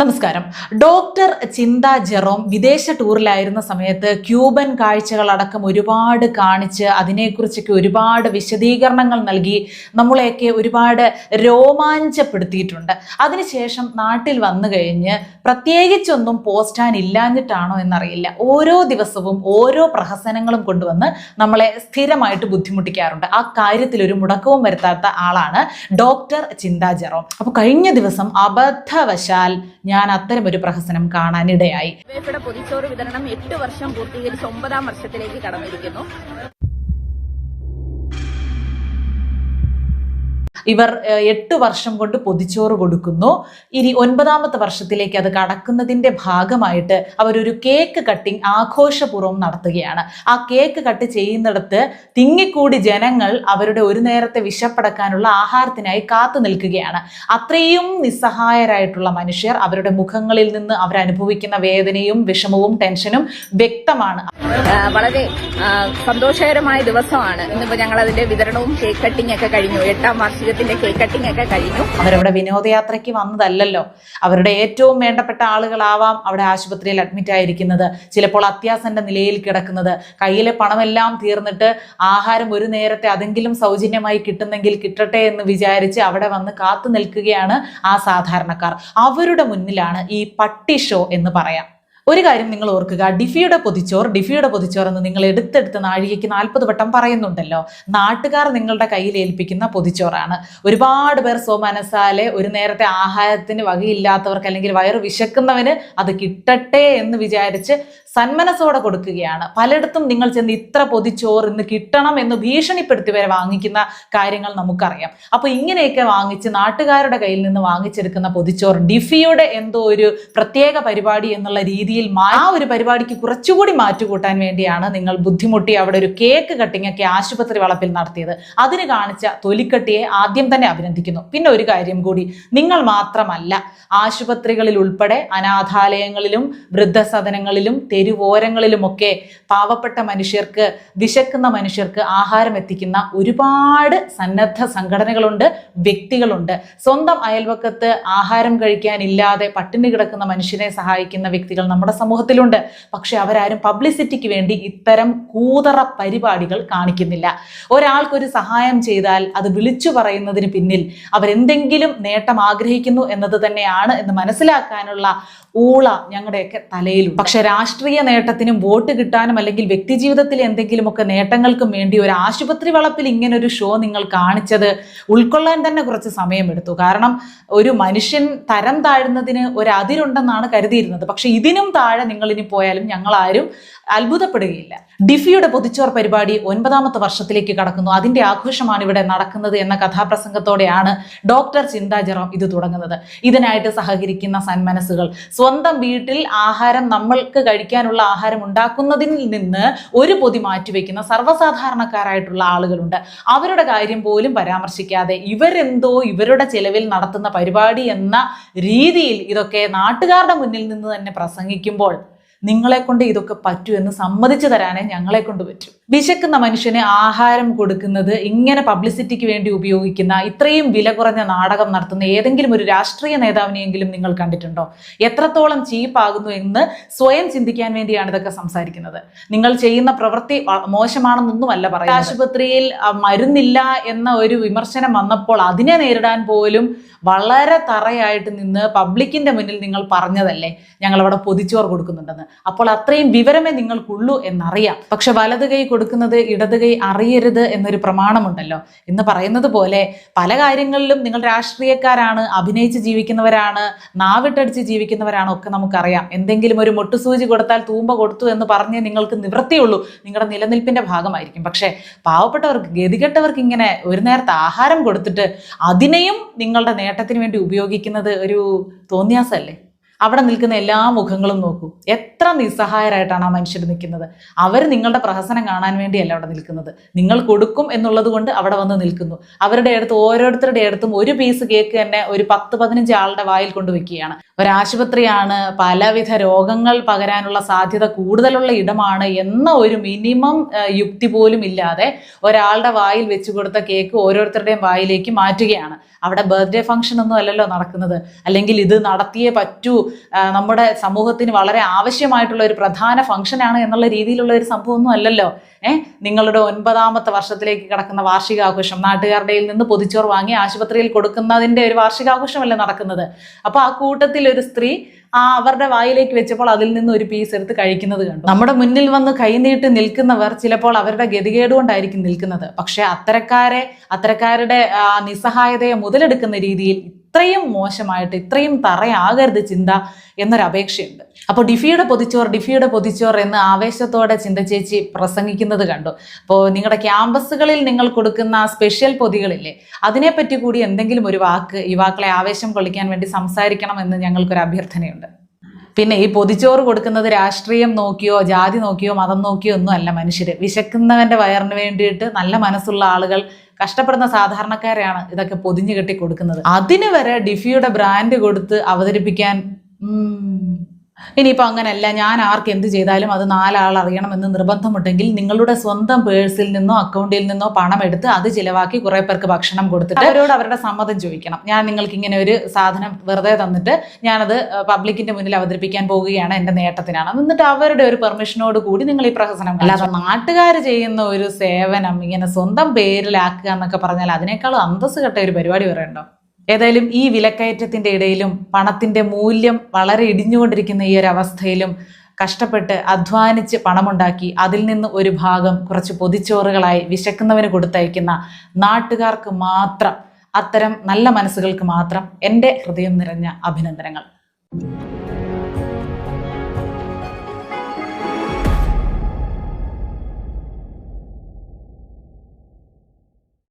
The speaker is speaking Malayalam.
നമസ്കാരം. ഡോക്ടർ ചിന്ത ജെറോം വിദേശ ടൂറിലായിരുന്ന സമയത്ത് ക്യൂബൻ കാഴ്ചകളടക്കം ഒരുപാട് കാണിച്ച് അതിനെക്കുറിച്ചൊക്കെ ഒരുപാട് വിശദീകരണങ്ങൾ നൽകി നമ്മളെയൊക്കെ ഒരുപാട് രോമാഞ്ചപ്പെടുത്തിയിട്ടുണ്ട്. അതിനുശേഷം നാട്ടിൽ വന്നു കഴിഞ്ഞ് പ്രത്യേകിച്ചൊന്നും പോസ്റ്റാൻ ഇല്ലാഞ്ഞിട്ടാണോ എന്നറിയില്ല. ഓരോ ദിവസവും ഓരോ പ്രഹസനങ്ങളും കൊണ്ടുവന്ന് നമ്മളെ സ്ഥിരമായിട്ട് ബുദ്ധിമുട്ടിക്കാറുണ്ട്. ആ കാര്യത്തിൽ ഒരു മുടക്കവും വരുത്താത്ത ആളാണ് ഡോക്ടർ ചിന്ത ജെറോം. അപ്പോൾ കഴിഞ്ഞ ദിവസം അബദ്ധവശാൽ ഞാൻ അത്തരം ഒരു പ്രഹസനം കാണാനിടയായി. പൊതിച്ചോറ് വിതരണം എട്ട് വർഷം പൂർത്തീകരിച്ച് ഒമ്പതാം വർഷത്തിലേക്ക് കടന്നിരിക്കുന്നു. ഇവർ എട്ട് വർഷം കൊണ്ട് പൊതിച്ചോറ് കൊടുക്കുന്നു. ഇനി ഒൻപതാമത്തെ വർഷത്തിലേക്ക് അത് കടക്കുന്നതിന്റെ ഭാഗമായിട്ട് അവരൊരു കേക്ക് കട്ടിംഗ് ആഘോഷപൂർവം നടത്തുകയാണ്. ആ കേക്ക് കട്ട് ചെയ്യുന്നിടത്ത് തിങ്ങിക്കൂടി ജനങ്ങൾ അവരുടെ ഒരു നേരത്തെ വിശപ്പടക്കാനുള്ള ആഹാരത്തിനായി കാത്തു നിൽക്കുകയാണ്. അത്രയും നിസ്സഹായരായിട്ടുള്ള മനുഷ്യർ അവരുടെ മുഖങ്ങളിൽ നിന്ന് അവരനുഭവിക്കുന്ന വേദനയും വിഷമവും ടെൻഷനും വ്യക്തമാണ്. വളരെ സന്തോഷകരമായ ദിവസമാണ്. ഇന്നിപ്പോ ഞങ്ങൾ അതിന്റെ വിതരണവും കേക്ക് കട്ടിംഗ് ഒക്കെ കഴിഞ്ഞു. എട്ടാം വാർഷികത്തിന്റെ കേക്ക് കട്ടിംഗ് ഒക്കെ കഴിഞ്ഞു. അവരവിടെ വിനോദയാത്രയ്ക്ക് വന്നതല്ലല്ലോ. അവരുടെ ഏറ്റവും വേണ്ടപ്പെട്ട ആളുകളാവാം അവിടെ ആശുപത്രിയിൽ അഡ്മിറ്റ് ആയിരിക്കുന്നത്. ചിലപ്പോൾ അത്യാസന്റെ നിലയിൽ കിടക്കുന്നത്. കയ്യിലെ പണമെല്ലാം തീർന്നിട്ട് ആഹാരം ഒരു നേരത്തെ അതെങ്കിലും സൗജന്യമായി കിട്ടുന്നെങ്കിൽ കിട്ടട്ടെ എന്ന് വിചാരിച്ച് അവിടെ വന്ന് കാത്തു നിൽക്കുകയാണ് ആ സാധാരണക്കാർ. അവരുടെ മുന്നിലാണ് ഈ പട്ടി ഷോ എന്ന് പറയാം. ഒരു കാര്യം നിങ്ങൾ ഓർക്കുക. ഡിഫിയുടെ പൊതിച്ചോർ ഡിഫിയുടെ പൊതിച്ചോർ എന്ന് നിങ്ങൾ എടുത്തെടുത്ത് നാഴികയ്ക്ക് നാൽപ്പത് വട്ടം പറയുന്നുണ്ടല്ലോ. നാട്ടുകാർ നിങ്ങളുടെ കയ്യിൽ ഏൽപ്പിക്കുന്ന പൊതിച്ചോറാണ്. ഒരുപാട് പേർ സോമനസാലെ ഒരു നേരത്തെ ആഹാരത്തിന് വകയില്ലാത്തവർക്ക് അല്ലെങ്കിൽ വയറ് വിശക്കുന്നവന് അത് കിട്ടട്ടെ എന്ന് വിചാരിച്ച് സന്മനസ്സോടെ കൊടുക്കുകയാണ്. പലയിടത്തും നിങ്ങൾ ചെന്ന് ഇത്ര പൊതിച്ചോറ് ഇന്ന് കിട്ടണം എന്ന് ഭീഷണിപ്പെടുത്തി വരെ വാങ്ങിക്കുന്ന കാര്യങ്ങൾ നമുക്കറിയാം. അപ്പൊ ഇങ്ങനെയൊക്കെ വാങ്ങിച്ച് നാട്ടുകാരുടെ കയ്യിൽ നിന്ന് വാങ്ങിച്ചെടുക്കുന്ന പൊതിച്ചോറ് ഡിഫിയുടെ എന്തോ ഒരു പ്രത്യേക പരിപാടി എന്നുള്ള രീതിയിൽ ആ ഒരു പരിപാടിക്ക് കുറച്ചുകൂടി മാറ്റുകൂട്ടാൻ വേണ്ടിയാണ് നിങ്ങൾ ബുദ്ധിമുട്ടി അവിടെ ഒരു കേക്ക് കട്ടിംഗ് ഒക്കെ ആശുപത്രി വളപ്പിൽ നടത്തിയത്. അതിന് കാണിച്ച തൊലിക്കട്ടിയെ ആദ്യം തന്നെ അഭിനന്ദിക്കുന്നു. പിന്നെ ഒരു കാര്യം കൂടി നിങ്ങൾ മാത്രമല്ല ആശുപത്രികളിൽ ഉൾപ്പെടെ അനാഥാലയങ്ങളിലും വൃദ്ധസദനങ്ങളിലും തെരുവോരങ്ങളിലുമൊക്കെ പാവപ്പെട്ട മനുഷ്യർക്ക് വിശക്കുന്ന മനുഷ്യർക്ക് ആഹാരം എത്തിക്കുന്ന ഒരുപാട് സന്നദ്ധ സംഘടനകളുണ്ട് വ്യക്തികളുണ്ട്. സ്വന്തം അയൽവക്കത്ത് ആഹാരം കഴിക്കാനില്ലാതെ പട്ടിണി കിടക്കുന്ന മനുഷ്യനെ സഹായിക്കുന്ന വ്യക്തികൾ നമ്മുടെ സമൂഹത്തിലുണ്ട്. പക്ഷെ അവരാരും പബ്ലിസിറ്റിക്ക് വേണ്ടി ഇത്തരം കൂതറ പരിപാടികൾ കാണിക്കുന്നില്ല. ഒരാൾക്കൊരു സഹായം ചെയ്താൽ അത് വിളിച്ചു പറയുന്നതിന് പിന്നിൽ അവരെന്തെങ്കിലും നേട്ടം ആഗ്രഹിക്കുന്നു എന്നത് തന്നെയാണ് എന്ന് മനസ്സിലാക്കാനുള്ള ഊള ഞങ്ങളുടെയൊക്കെ തലയിലുണ്ട്. പക്ഷെ രാഷ്ട്രീയ നേട്ടത്തിനും വോട്ട് കിട്ടാനും അല്ലെങ്കിൽ വ്യക്തിജീവിതത്തിലെ എന്തെങ്കിലുമൊക്കെ നേട്ടങ്ങൾക്കും വേണ്ടി ഒരു ആശുപത്രി വളപ്പിൽ ഇങ്ങനെ ഒരു ഷോ നിങ്ങൾ കാണിച്ചത് ഉൾക്കൊള്ളാൻ തന്നെ കുറച്ച് സമയമെടുത്തു. കാരണം ഒരു മനുഷ്യൻ തരം താഴുന്നതിന് ഒരു അതിരുണ്ടെന്നാണ് കരുതിയിരുന്നത്. പക്ഷെ ഇതിനും താഴെ നിങ്ങൾ പോയാലും ഞങ്ങൾ ആരും അത്ഭുതപ്പെടുകയില്ല. ഡിഫിയുടെ പൊതിച്ചോർ പരിപാടി ഒൻപതാമത്തെ വർഷത്തിലേക്ക് കടക്കുന്നു. അതിന്റെ ആഘോഷമാണ് ഇവിടെ നടക്കുന്നത് എന്ന കഥാപ്രസംഗത്തോടെയാണ് ഡോക്ടർ ചിന്താ ജെറോം ഇത് തുടങ്ങുന്നത്. ഇതിനായിട്ട് സഹകരിക്കുന്ന സന്മനസ്സുകൾ. സ്വന്തം വീട്ടിൽ ആഹാരം നമ്മൾക്ക് കഴിക്കാനുള്ള ആഹാരം ഉണ്ടാക്കുന്നതിൽ നിന്ന് ഒരു പൊതി മാറ്റിവെക്കുന്ന സർവസാധാരണക്കാരായിട്ടുള്ള ആളുകളുണ്ട്. അവരുടെ കാര്യം പോലും പരാമർശിക്കാതെ ഇവരെന്തോ ഇവരുടെ ചെലവിൽ നടത്തുന്ന പരിപാടി എന്ന രീതിയിൽ ഇതൊക്കെ നാട്ടുകാരുടെ മുന്നിൽ നിന്ന് തന്നെ പ്രസംഗിക്കുമ്പോൾ നിങ്ങളെ കൊണ്ട് ഇതൊക്കെ പറ്റൂ എന്ന് സമ്മതിച്ചു തരാനേ ഞങ്ങളെ കൊണ്ട് പറ്റൂ. വിശക്കുന്ന മനുഷ്യന് ആഹാരം കൊടുക്കുന്നത് ഇങ്ങനെ പബ്ലിസിറ്റിക്ക് വേണ്ടി ഉപയോഗിക്കുന്ന ഇത്രയും വില കുറഞ്ഞ നാടകം നടത്തുന്ന ഏതെങ്കിലും ഒരു രാഷ്ട്രീയ നേതാവിനെയെങ്കിലും നിങ്ങൾ കണ്ടിട്ടുണ്ടോ? എത്രത്തോളം ചീപ്പാകുന്നു എന്ന് സ്വയം ചിന്തിക്കാൻ വേണ്ടിയാണ് ഇതൊക്കെ സംസാരിക്കുന്നത്. നിങ്ങൾ ചെയ്യുന്ന പ്രവൃത്തി മോശമാണെന്നൊന്നുമല്ല പറയുന്നത്. ആശുപത്രിയിൽ മരുന്നില്ല എന്ന ഒരു വിമർശനം വന്നപ്പോൾ അതിനെ നേരിടാൻ പോലും വളരെ തറയായിട്ട് നിന്ന് പബ്ലിക്കിന്റെ മുന്നിൽ നിങ്ങൾ പറഞ്ഞതല്ലേ? ഞങ്ങൾ അവിടെ പൊതിച്ചോർ കൊടുക്കുന്നുണ്ടെന്ന്. അപ്പോൾ അത്രയും വിവരമേ നിങ്ങൾക്കുള്ളൂ എന്നറിയാം. പക്ഷെ വലത് കൈ കൊടുക്കുന്നത് ഇടത് കൈ അറിയരുത് എന്നൊരു പ്രമാണമുണ്ടല്ലോ. എന്ന് പറയുന്നത് പോലെ പല കാര്യങ്ങളിലും നിങ്ങൾ രാഷ്ട്രീയക്കാരാണ് അഭിനയിച്ച് ജീവിക്കുന്നവരാണ് നാവിട്ടടിച്ച് ജീവിക്കുന്നവരാണ് ഒക്കെ നമുക്കറിയാം. എന്തെങ്കിലും ഒരു മൊട്ടുസൂചി കൊടുത്താൽ തൂമ്പ കൊടുത്തു എന്ന് പറഞ്ഞ് നിങ്ങൾക്ക് നിവൃത്തിയുള്ളൂ നിങ്ങളുടെ നിലനിൽപ്പിന്റെ ഭാഗമായിരിക്കും. പക്ഷേ പാവപ്പെട്ടവർക്ക് ഗതികെട്ടവർക്ക് ഇങ്ങനെ ഒരു നേരത്തെ ആഹാരം കൊടുത്തിട്ട് അതിനെയും നിങ്ങളുടെ നേട്ടത്തിന് വേണ്ടി ഉപയോഗിക്കുന്നത് ഒരു തോന്നിയാസല്ലേ അവിടെ നിൽക്കുന്ന എല്ലാ മുഖങ്ങളും നോക്കൂ. എത്ര നിസ്സഹായരായിട്ടാണ് ആ മനുഷ്യർ നിൽക്കുന്നത്? അവർ നിങ്ങളുടെ പ്രഹസനം കാണാൻ വേണ്ടിയല്ല അവിടെ നിൽക്കുന്നത്. നിങ്ങൾ കൊടുക്കും എന്നുള്ളത് കൊണ്ട് അവിടെ വന്ന് നിൽക്കുന്നു. അവരുടെ അടുത്ത് ഓരോരുത്തരുടെ അടുത്തും ഒരു പീസ് കേക്ക് തന്നെ ഒരു പത്ത് പതിനഞ്ച് ആളുടെ വായിൽ കൊണ്ട് വെക്കുകയാണ്. ഒരാശുപത്രിയാണ് പലവിധ രോഗങ്ങൾ പകരാനുള്ള സാധ്യത കൂടുതലുള്ള ഇടമാണ് എന്ന ഒരു മിനിമം യുക്തി പോലും ഇല്ലാതെ ഒരാളുടെ വായിൽ വെച്ചു കൊടുത്ത കേക്ക് ഓരോരുത്തരുടെയും വായിലേക്ക് മാറ്റുകയാണ്. അവിടെ ബർത്ത്ഡേ ഫംഗ്ഷൻ ഒന്നും അല്ലല്ലോ നടക്കുന്നത്. അല്ലെങ്കിൽ ഇത് നടത്തിയേ പറ്റൂ നമ്മുടെ സമൂഹത്തിന് വളരെ ആവശ്യമായിട്ടുള്ള ഒരു പ്രധാന ഫംഗ്ഷനാണ് എന്നുള്ള രീതിയിലുള്ള ഒരു സംഭവമൊന്നും അല്ലല്ലോ. ഏഹ് നിങ്ങളുടെ ഒൻപതാമത്തെ വർഷത്തിലേക്ക് കിടക്കുന്ന വാർഷികാഘോഷം നാട്ടുകാരുടെ നിന്ന് പൊതിച്ചോർ വാങ്ങി ആശുപത്രിയിൽ കൊടുക്കുന്നതിന്റെ ഒരു വാർഷികാഘോഷമല്ലേ നടക്കുന്നത്. അപ്പോൾ ആ കൂട്ടത്തിൽ ഒരു സ്ത്രീ ആ അവരുടെ വായിലേക്ക് വെച്ചപ്പോൾ അതിൽ നിന്ന് ഒരു പീസ് എടുത്ത് കഴിക്കുന്നത് കണ്ടു. നമ്മുടെ മുന്നിൽ വന്ന് കൈനീട്ടി നിൽക്കുന്നവർ ചിലപ്പോൾ അവരുടെ ഗതികേട് കൊണ്ടായിരിക്കും നിൽക്കുന്നത്. പക്ഷേ അത്തരക്കാരെ അത്തരക്കാരുടെ നിസ്സഹായതയെ മുതലെടുക്കുന്ന രീതിയിൽ ഇത്രയും മോശമായിട്ട് ഇത്രയും തറയാകരുത് ചിന്ത എന്നൊരു അപേക്ഷയുണ്ട്. അപ്പോൾ ഡിഫിയുടെ പൊതിച്ചോർ ഡിഫിയുടെ പൊതിച്ചോർ എന്ന് ആവേശത്തോടെ ചിന്ത ചേച്ചി പ്രസംഗിക്കുന്നത് കണ്ടു. അപ്പോൾ നിങ്ങളുടെ ക്യാമ്പസുകളിൽ നിങ്ങൾ കൊടുക്കുന്ന സ്പെഷ്യൽ പൊതികളില്ലേ അതിനെപ്പറ്റി കൂടി എന്തെങ്കിലും ഒരു വാക്ക് യുവാക്കളെ ആവേശം കൊള്ളിക്കാൻ വേണ്ടി സംസാരിക്കണം എന്ന് ഞങ്ങൾക്കൊരു അഭ്യർത്ഥനയുണ്ട്. പിന്നെ ഈ പൊതിച്ചോറ് കൊടുക്കുന്നത് രാഷ്ട്രീയം നോക്കിയോ ജാതി നോക്കിയോ മതം നോക്കിയോ ഒന്നും അല്ല മനുഷ്യർ വിശക്കുന്നവന്റെ വയറിന് വേണ്ടിയിട്ട് നല്ല മനസ്സുള്ള ആളുകൾ കഷ്ടപ്പെടുന്ന സാധാരണക്കാരെയാണ് ഇതൊക്കെ പൊതിഞ്ഞു കെട്ടി കൊടുക്കുന്നത്. അതിന് വരെ ഡിഫിയുടെ ബ്രാൻഡ് കൊടുത്ത് അവതരിപ്പിക്കാൻ ഇനിയിപ്പോൾ അങ്ങനെയല്ല ഞാൻ ആർക്ക് എന്ത് ചെയ്താലും അത് നാലാൾ അറിയണമെന്ന് നിർബന്ധമുണ്ടെങ്കിൽ നിങ്ങളുടെ സ്വന്തം പേഴ്സിൽ നിന്നോ അക്കൗണ്ടിൽ നിന്നോ പണം എടുത്ത് അത് ചിലവാക്കി കുറെ പേർക്ക് ഭക്ഷണം കൊടുത്തിട്ട് അവരോട് അവരുടെ സമ്മതം ചോദിക്കണം. ഞാൻ നിങ്ങൾക്ക് ഇങ്ങനെ ഒരു സാധനം വെറുതെ തന്നിട്ട് ഞാനത് പബ്ലിക്കിന്റെ മുന്നിൽ അവതരിപ്പിക്കാൻ പോവുകയാണ് എന്റെ നേട്ടത്തിനാണ്. എന്നിട്ട് അവരുടെ ഒരു പെർമിഷനോട് കൂടി നിങ്ങൾ ഈ പ്രഹസനം അല്ലാതെ നാട്ടുകാർ ചെയ്യുന്ന ഒരു സേവനം ഇങ്ങനെ സ്വന്തം പേരിലാക്കുക എന്നൊക്കെ പറഞ്ഞാൽ അതിനേക്കാൾ അന്തസ് കെട്ട ഒരു പരിപാടി ഉണ്ടോ? ഏതായാലും ഈ വിലക്കയറ്റത്തിന്റെ ഇടയിലും പണത്തിന്റെ മൂല്യം വളരെ ഇടിഞ്ഞുകൊണ്ടിരിക്കുന്ന ഈ ഒരു അവസ്ഥയിലും കഷ്ടപ്പെട്ട് അധ്വാനിച്ച് പണമുണ്ടാക്കി അതിൽ നിന്ന് ഒരു ഭാഗം കുറച്ച് പൊതിച്ചോറുകളായി വിശക്കുന്നവന് കൊടുത്തയക്കുന്ന നാട്ടുകാർക്ക് മാത്രം അത്തരം നല്ല മനസ്സുകൾക്ക് മാത്രം എന്റെ ഹൃദയം നിറഞ്ഞ അഭിനന്ദനങ്ങൾ.